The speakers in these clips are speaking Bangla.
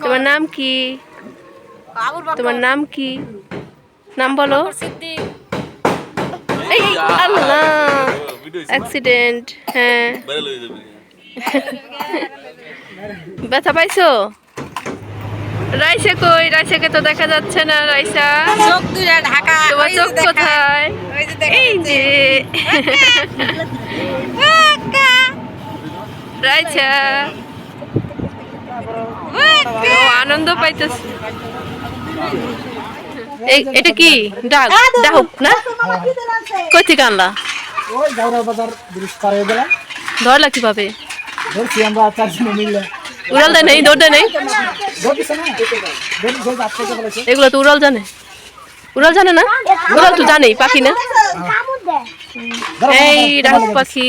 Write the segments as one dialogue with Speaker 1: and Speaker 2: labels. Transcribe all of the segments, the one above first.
Speaker 1: তোমার নাম কি? তোমার নাম কি? নাম বলো। আল্লাহ অ্যাক্সিডেন্ট হ্যাঁ। ব্যথা পাইছো? রাইসা কই? রাইসাকে তো দেখা যাচ্ছে না রাইসা।
Speaker 2: চোখ দুইটা ঢাকা।
Speaker 1: তোমার চোখ কোথায়?
Speaker 2: ওই
Speaker 1: এই যে। রাইসা। আনন্দ পাইতেছে এই এটা কি ডাক ডাহুক না কই থেকে আনলা
Speaker 3: হয়ে
Speaker 1: ধরলা কীভাবে
Speaker 3: ধরছি আমরা চারজনে মিলে
Speaker 1: উড়াল দেয় নেই দৌড় দেয় নেই এগুলো তো উড়াল জানে উড়াল জানে না উড়াল তো জানেই পাখি না এই ডাহুক পাখি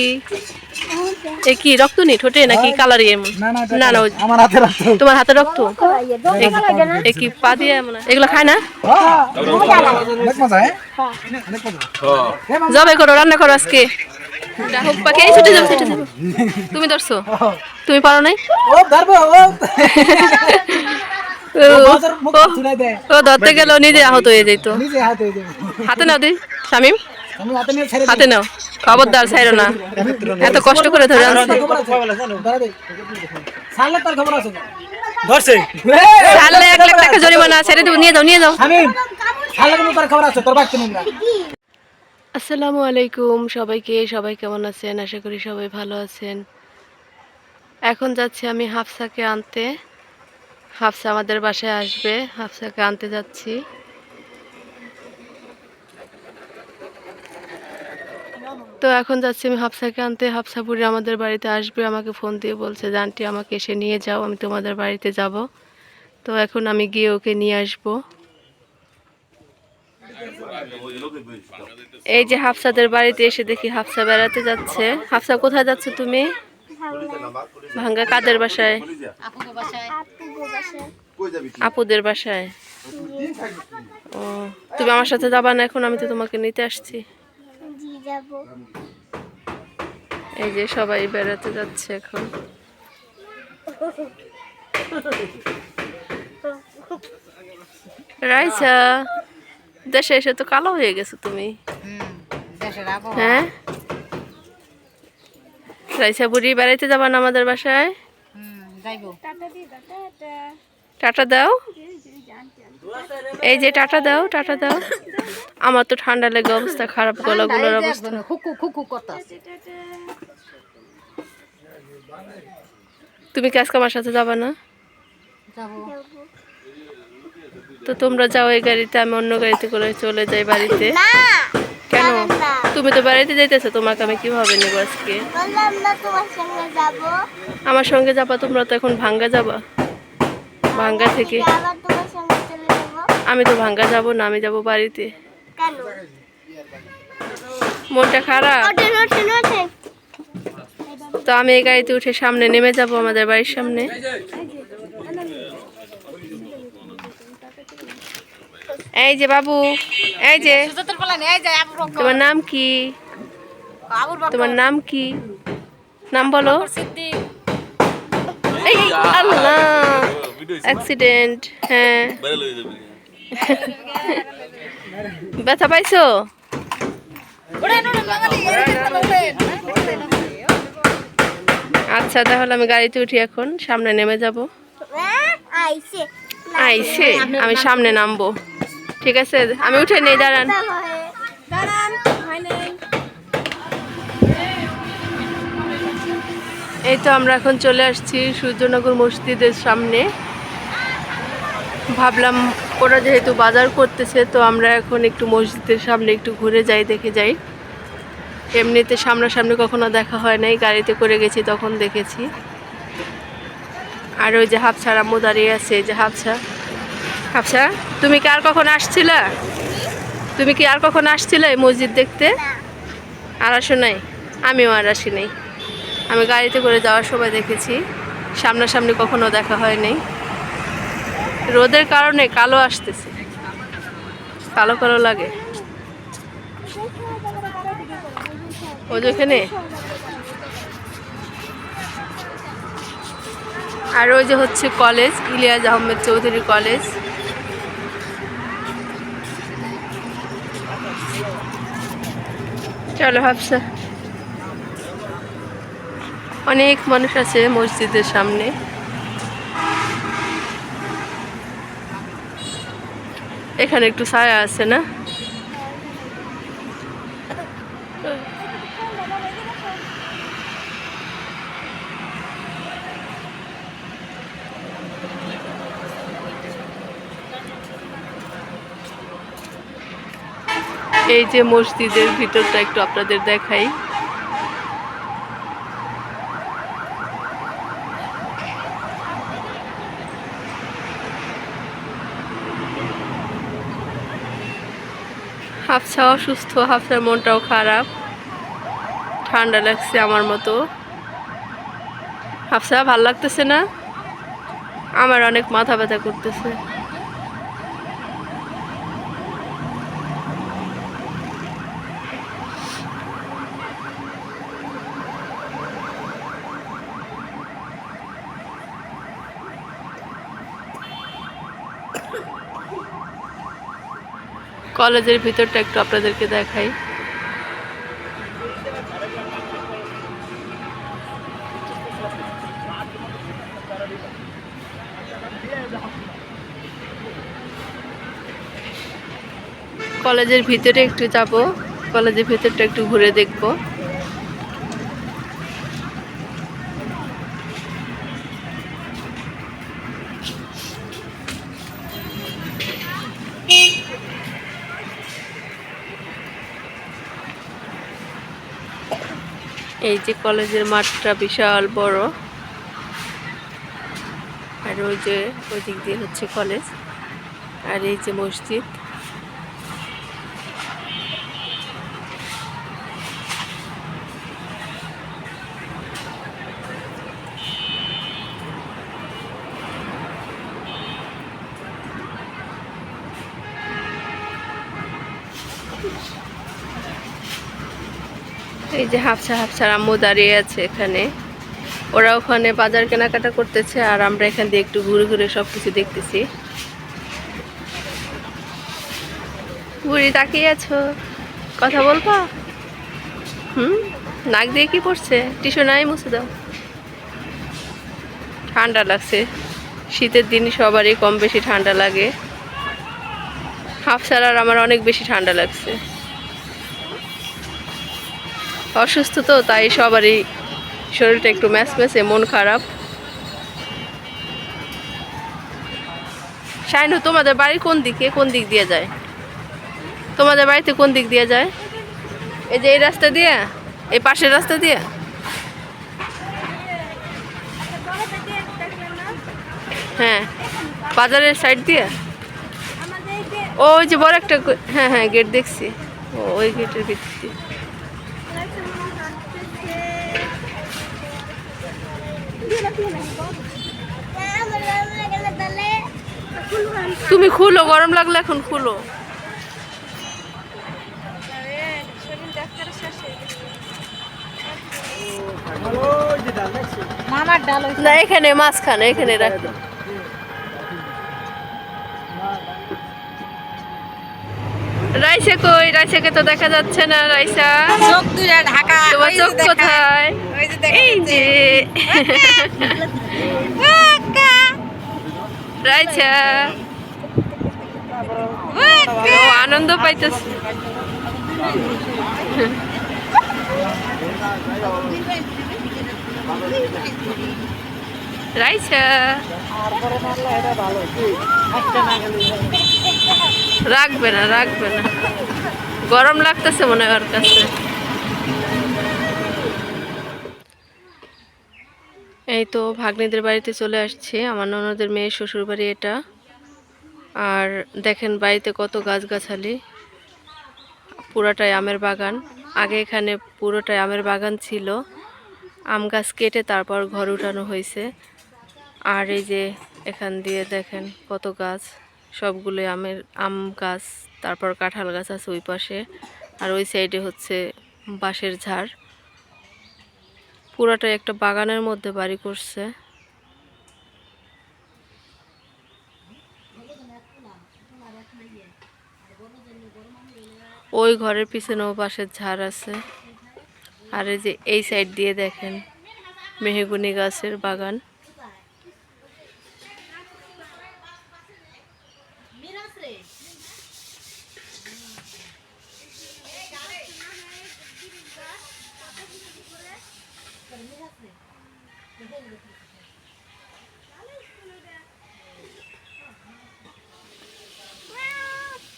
Speaker 1: এ কি রক্ত নি ঠোঁটে নাকি কালারি এমন
Speaker 3: না না আমার হাতে রাখতো
Speaker 1: তোমার হাতে রক্ত? এ কি পা দিয়ে এমন এগুলো খায় না?
Speaker 3: মজা হ্যাঁ হ্যাঁ
Speaker 1: জবাই করো রান্না করো আজকে। ডাহুক পাখি এই ছুটে যাব ছুটে যাব তুমি ধরছো? তুমি পারো নাই?
Speaker 3: ও ধরবো ও।
Speaker 1: ধরতে গেল নিজে আহত হয়ে যেত
Speaker 3: হাতে
Speaker 1: নাও দি শামিম।
Speaker 3: হাতে নিয়ে
Speaker 1: হাতে নাও। খবরদার ছাইরো না। এত কষ্ট করে ধরে আনছে।
Speaker 3: সালে তার খবর আছে।
Speaker 4: ধরছে।
Speaker 1: ছাড়লে এক লাখ টাকা জরিমানা ছেড়ে দেবো নিয়ে যাও নিয়ে যাও।
Speaker 3: আমি সালে কিন্তু তার খবর আছে তোর বাচ্চা নিমরা
Speaker 1: আসসালামু আলাইকুম সবাইকে সবাই কেমন আছেন? আশা করি সবাই ভালো আছেন। এখন যাচ্ছি আমি হাফসাকে আনতে। হাফসা আমাদের বাসায় আসবে হাফসাকে আনতে যাচ্ছি। তো এখন যাচ্ছি, আমি হাফসাকে আনতে হাফসাপুরি আমাদের বাড়িতে আসবে, আমাকে ফোন দিয়ে বলছে, যে আমাকে এসে নিয়ে যাও, আমি তোমাদের বাড়িতে যাব। তো এখন আমি গিয়ে ওকে নিয়ে আসব। এই যে হাফসাদের বাড়িতে এসে দেখি হাফসা বেড়াতে যাচ্ছে। হাফসা, কোথায় যাচ্ছে তুমি? ভাঙ্গা কাদের বাসায়
Speaker 2: বাসায়?
Speaker 1: আপুদের বাসায়। ও, তুমি আমার সাথে যাবা না এখন, আমি তো তোমাকে নিতে আসছি। এই যে সবাই বেড়াতে যাচ্ছে এখন। রাইসা দেশে এসে তো কালো হয়ে গেছো তুমি। হ্যাঁ? রাইসা বুড়ি বেড়াইতে যাবা না আমাদের বাসায়? টাটা দাও। এই যে টাটা দাও টাটা দাও। আমার তো ঠান্ডা লেগে অবস্থা খারাপ গলাগুলোর অবস্থা। তুমি কি আজকে আমার সাথে যাবা না? তো তোমরা যাও এই গাড়িতে আমি অন্য গাড়িতে করে চলে যাই বাড়িতে। কেন? তুমি তো বাড়িতে যাইতেছো তোমাকে আমি কীভাবে নেব আজকে?
Speaker 5: বললাম না তোমার সঙ্গে যাব।
Speaker 1: আমার সঙ্গে যাবা তোমরা তো এখন ভাঙ্গা যাবা। ভাঙ্গা থেকে
Speaker 5: আবার তোমার সঙ্গে চলে যাব
Speaker 1: আমি তো ভাঙ্গা যাব না আমি যাব বাড়িতে। মনটা খারাপ? তো আমি এই গাড়িতে উঠে সামনে নেমে যাব আমাদের বাড়ির সামনে। এই যে বাবু এই যে। তোমার নাম কি? তোমার নাম কি? নাম বলো। এই আল্লাহ। অ্যাক্সিডেন্ট হ্যাঁ। ব্যথা পাইছো? আচ্ছা তাহলে আমি গাড়িতে উঠি এখন। সামনে নেমে যাব।
Speaker 5: আইসে,
Speaker 1: আমি সামনে নামবো। ঠিক আছে? আমি উঠে নেই, দাঁড়ান। এই তো আমরা এখন চলে আসছি সূর্যনগর মসজিদের সামনে। ভাবলাম ওরা যেহেতু বাজার করতেছে, তো আমরা এখন একটু মসজিদের সামনে একটু ঘুরে যাই, দেখে যাই। এমনিতে সামনাসামনি কখনো দেখা হয় নাই, গাড়িতে করে গেছি তখন দেখেছি। আর ওই যে হাফছার আম্মু দাঁড়িয়ে আছে যে হাফছা হাফছা তুমি কি আর কখন আসছিলা? তুমি কি আর কখন আসছিলে মসজিদ দেখতে? আর আসো নাই? আমিও আর আসি নাই। আমি গাড়িতে করে যাওয়ার সময় দেখেছি। সামনাসামনি কখনো দেখা হয়নি রোদের কারণে কালো আসতেছে। কালো কালো লাগে। ও যেখানে আর ওই যে হচ্ছে কলেজ, ইলিয়াস আহমেদ চৌধুরী কলেজ। চলো হাফসা। অনেক মানুষ আছে মসজিদের সামনে। এখানে একটু ছায়া আছে না? এই যে মসজিদের ভিতরটা একটু আপনাদের দেখাই। হাফসা অসুস্থ হাফসার মনটাও খারাপ। ঠান্ডা লাগছে আমার মতো। হাফসা ভালো লাগতেছে না? আমার অনেক মাথা ব্যথা করতেছে। কলেজের ভিতরটা একটু আপনাদেরকে দেখাই। কলেজের ভিতরে একটু যাব কলেজের ভিতরটা একটু ঘুরে দেখব। এই যে কলেজের মাঠটা বিশাল বড়। আর ওই যে ওই দিক দিয়ে হচ্ছে কলেজ। আর এই যে মসজিদ। এই যে হাফসা হাফসার আম্মু দাঁড়িয়ে আছে এখানে। ওরা ওখানে বাজার কেনাকাটা করতেছে আর আমরা এখান দিয়ে একটু ঘুরে ঘুরে সব কিছু দেখতেছি। ঘুরি তাকিয়ে আছো? কথা বলবা? হুম? নাক দিয়ে কি পড়ছে? টিস্যু নাই মুছে দাও। ঠান্ডা লাগছে। শীতের দিন সবারই কম বেশি ঠান্ডা লাগে। হাফসার আর আমার অনেক বেশি ঠান্ডা লাগছে। অসুস্থ তো, তাই সবারই শরীরটা একটু ম্যাচ ম্যাচে, মন খারাপ। শাইনু, তোমাদের বাড়ি কোন দিকে? কোন দিক দিয়ে যায়? তোমাদের বাড়িতে কোন দিক দিয়ে যায়? এই যে এই রাস্তা দিয়ে? এই পাশের রাস্তা দিয়ে? হ্যাঁ বাজারের সাইড দিয়ে? ও, ওই যে বড় একটা হ্যাঁ হ্যাঁ গেট দেখছি। ও, ওই গেটের ভিতর তুমি খুলো গরম লাগলে এখন খুলো। না এখানে মাঝখানে এখানে রাখো। রাইসা কই? রাইসাকে তো দেখা যাচ্ছে না রাইসা।
Speaker 2: চোখ ঢাকা।
Speaker 1: তোমার চোখ কোথায়? এই যে। ও আনন্দ পাইতেছে। রাইসা রাখবে না রাখবে না। গরম লাগতেছে মনে হয় ওর কাছে। এই তো ভাগ্নেদের বাড়িতে চলে আসছে। আমার ননদের মেয়ে শ্বশুর বাড়ি এটা। আর দেখেন বাড়িতে কত গাছগাছালি। পুরোটাই আমের বাগান। আগে এখানে পুরোটাই আমের বাগান ছিল। আম গাছ কেটে তারপর ঘর উঠানো হয়েছে। আর এই যে এখান দিয়ে দেখেন কত গাছ। সবগুলো আমের আম গাছ, তারপর কাঁঠাল গাছ আছে ওই পাশে। আর ওই সাইডে হচ্ছে বাঁশের ঝাড়। পুরাটাই একটা বাগানের মধ্যে বাড়ি করছে। ওই ঘরের পিছনে ও পাশের ঝাড় আছে। আর এই যে এই সাইড দিয়ে দেখেন মেহেগুনি গাছের বাগান।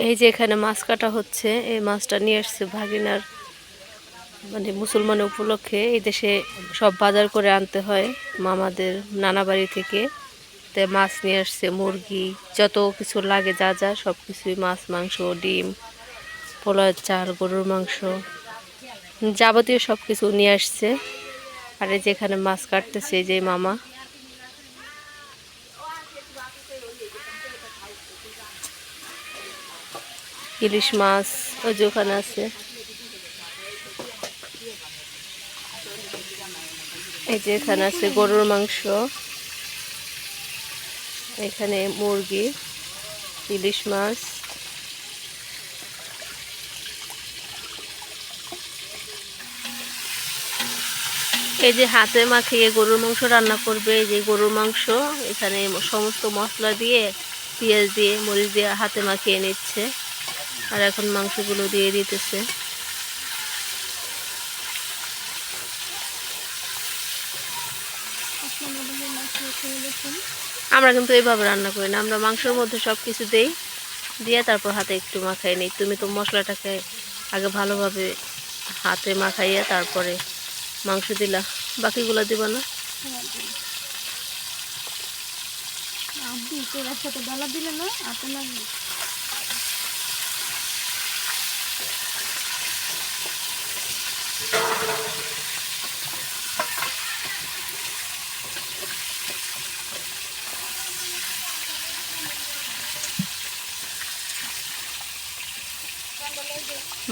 Speaker 1: এই যে এখানে মাছ কাটা হচ্ছে, এই মাছটা নিয়ে আসছে ভাগিনার মানে মুসলমান উপলক্ষে। এই দেশে সব বাজার করে আনতে হয় মামাদের নানা বাড়ি থেকে। তে মাছ নিয়ে আসছে, মুরগি, যত কিছু লাগে যা যা সব কিছুই মাছ, মাংস, ডিম পোলার চাল, গরুর মাংস, যাবতীয় সব কিছু নিয়ে আসছে। আর এই যে এখানে মাছ কাটতেছে, এই যে মামা। ইলিশ মাছ, ওই যে ওখানে আছে। এই যে এখানে আছে গরুর মাংস। এখানে মুরগি, ইলিশ মাছ। এই যে হাতে মাখিয়ে গরুর মাংস রান্না করবে, এই যে গরুর মাংস, এখানে সমস্ত মশলা দিয়ে, পেঁয়াজ দিয়ে, মরিচ দিয়ে হাতে মাখিয়ে নিচ্ছে। আর এখন মাংসগুলো দিয়ে দিতেছে। আমরা কিন্তু এইভাবে রান্না করি না। আমরা মাংসের মধ্যে সব কিছু দেই, দিয়ে তারপর হাতে একটু মাখাই নিই। তুমি তো মশলাটাকে আগে ভালোভাবে হাতে মাখাইয়ে তারপরে মাংস দিলা বাকিগুলো দিবা না?
Speaker 5: সাথে বেলা দিলে না আপনার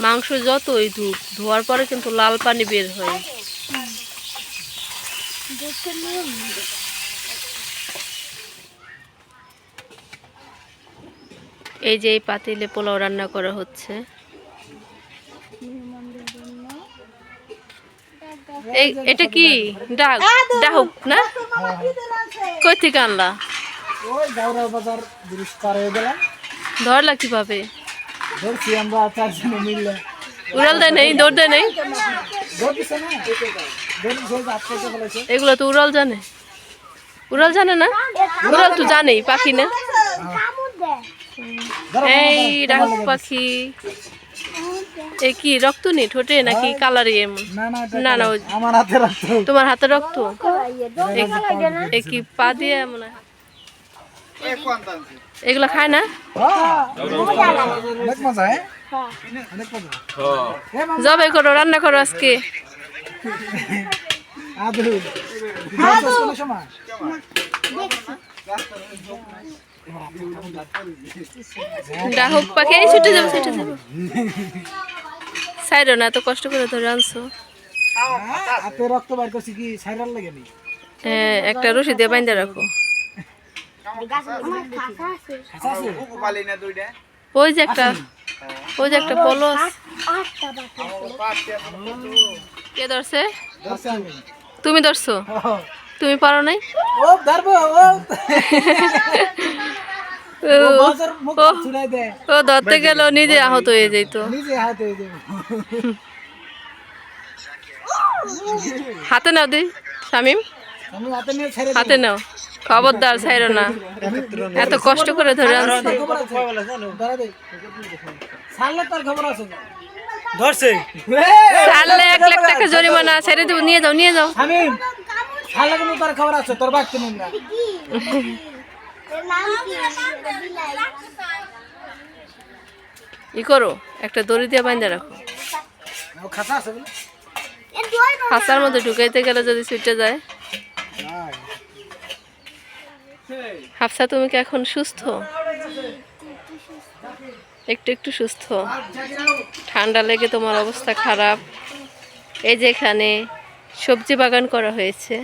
Speaker 1: মাংস যতই ধুক ধোয়ার পরে কিন্তু লাল পানি বের হয়। এই যে এই পাতিলে পোলাও রান্না করা হচ্ছে। এই এটা কি? ডাক ডাহুক না? কই থেকে আনলা? ধরলা কীভাবে?
Speaker 3: ধরছি আমরা চারজনে মিললে
Speaker 1: উড়াল দেয় নেই দৌড় দেয় নেই? এগুলো তো উড়াল জানে। উড়াল জানে না? উড়াল তো জানেই পাখি না? এই ডাহুক পাখি। এ কি রক্ত নি ঠোঁটে নাকি কালারি এমন?
Speaker 3: না না
Speaker 1: তোমার হাতে রক্ত?
Speaker 3: হ্যাঁ,
Speaker 1: এ কি পা দিয়ে মনে হয় এগুলো খায় না?
Speaker 3: হ্যাঁ, হ্যাঁ? অনেক মজা। এ মামা।
Speaker 1: জবাই করো রান্না করো আজকে।
Speaker 3: আদু কোন সময়?
Speaker 1: ডাহুক পাখি ছুটে যাব ছুটে যাব। সাইড না এত কষ্ট করে ধরে আনছো।
Speaker 3: হ্যাঁ, হাতে রক্ত বার করছি কি সাইরাল লাগে নি?
Speaker 1: হ্যাঁ একটা রশি দিয়ে বাইন্দা রাখো। ওই যে একটা ওই যে একটা পলস।
Speaker 5: আটটা বাকি
Speaker 1: কে ধরছে? তুমি ধরছো? তুমি পারো নাই?
Speaker 3: ও ধরবো ও।
Speaker 1: ও, ধরতে গেলেও নিজে আহত হয়ে যেত
Speaker 3: হাতে হয়ে
Speaker 1: নাও দি শামিম।
Speaker 3: হাতে
Speaker 1: নাও। খবরদার ছাইরো না। এত কষ্ট করে ধরে আনছে।
Speaker 4: ধরছে।
Speaker 1: ছাড়লে এক লাখ টাকা জরিমানা ছেড়ে দেবো নিয়ে যাও নিয়ে যাও।
Speaker 3: আমি সারলে কিন্তু তোর খবর আছে তোর বাক কিনুন না।
Speaker 1: ই করো একটা দড়ি দিয়ে বাইন্দা রাখো।
Speaker 3: খাসা আছে
Speaker 1: হাসার মধ্যে ঢুকাইতে গেলে যদি ছুটে যায়। হাফসা তুমি কি এখন সুস্থ? একটু একটু সুস্থ। ঠান্ডা লেগে তোমার অবস্থা খারাপ। এই যে এখানে সবজি বাগান করা হয়েছে।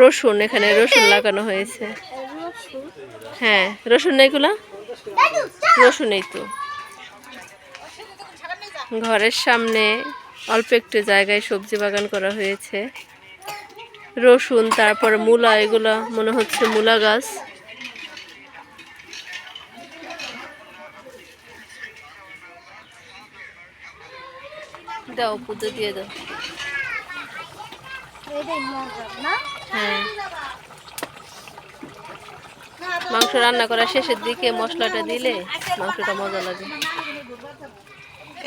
Speaker 1: রসুন, এখানে রসুন লাগানো হয়েছে। হ্যাঁ রসুন এগুলা? রসুন এই তো। ঘরের সামনে অল্প একটু জায়গায় সবজি বাগান করা হয়েছে। রসুন, তারপর মূলা, এগুলো মনে হচ্ছে মূলা গাছ। দাও পুজো দিয়ে দাও। হ্যাঁ। মাংস রান্না করার শেষের দিকে মশলাটা দিলে মাংসটা মজা লাগে।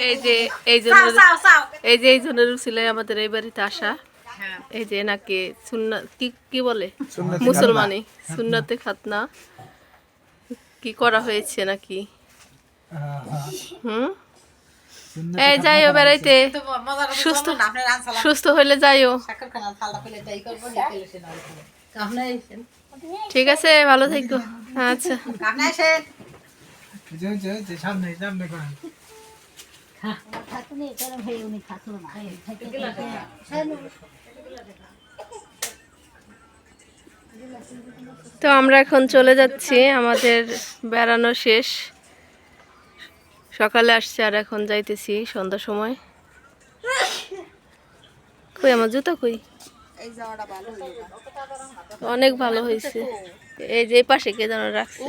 Speaker 1: এই যে এই জন্য এই যে এই জন্য রুচিলাই আমাদের এই বাড়িতে আসা। এই যে নাকি সুন্না কি কি বলে? মুসলমানি। সুন্নাতে খাতনা। কি করা হয়েছে নাকি?
Speaker 3: হ্যাঁ, হ্যাঁ।
Speaker 1: হুম? এই যাইও বেড়াইতে। সুস্থ সুস্থ হইলে যাইও। ঠিক আছে ভালো থাকো। আচ্ছা।
Speaker 2: আপনি এসেন
Speaker 3: যে যে যে সামনে সামনে করেন
Speaker 5: খাতুনে করে ভাই উনি খাতুন না।
Speaker 1: তো আমরা এখন চলে যাচ্ছি আমাদের বেড়ানো শেষ। সকালে আসছে আর এখন যাইতেছি সন্ধ্যার সময়। কই আমার জুতো কই? অনেক ভালো হয়েছে এই যে এই পাশে কে যেন রাখছে।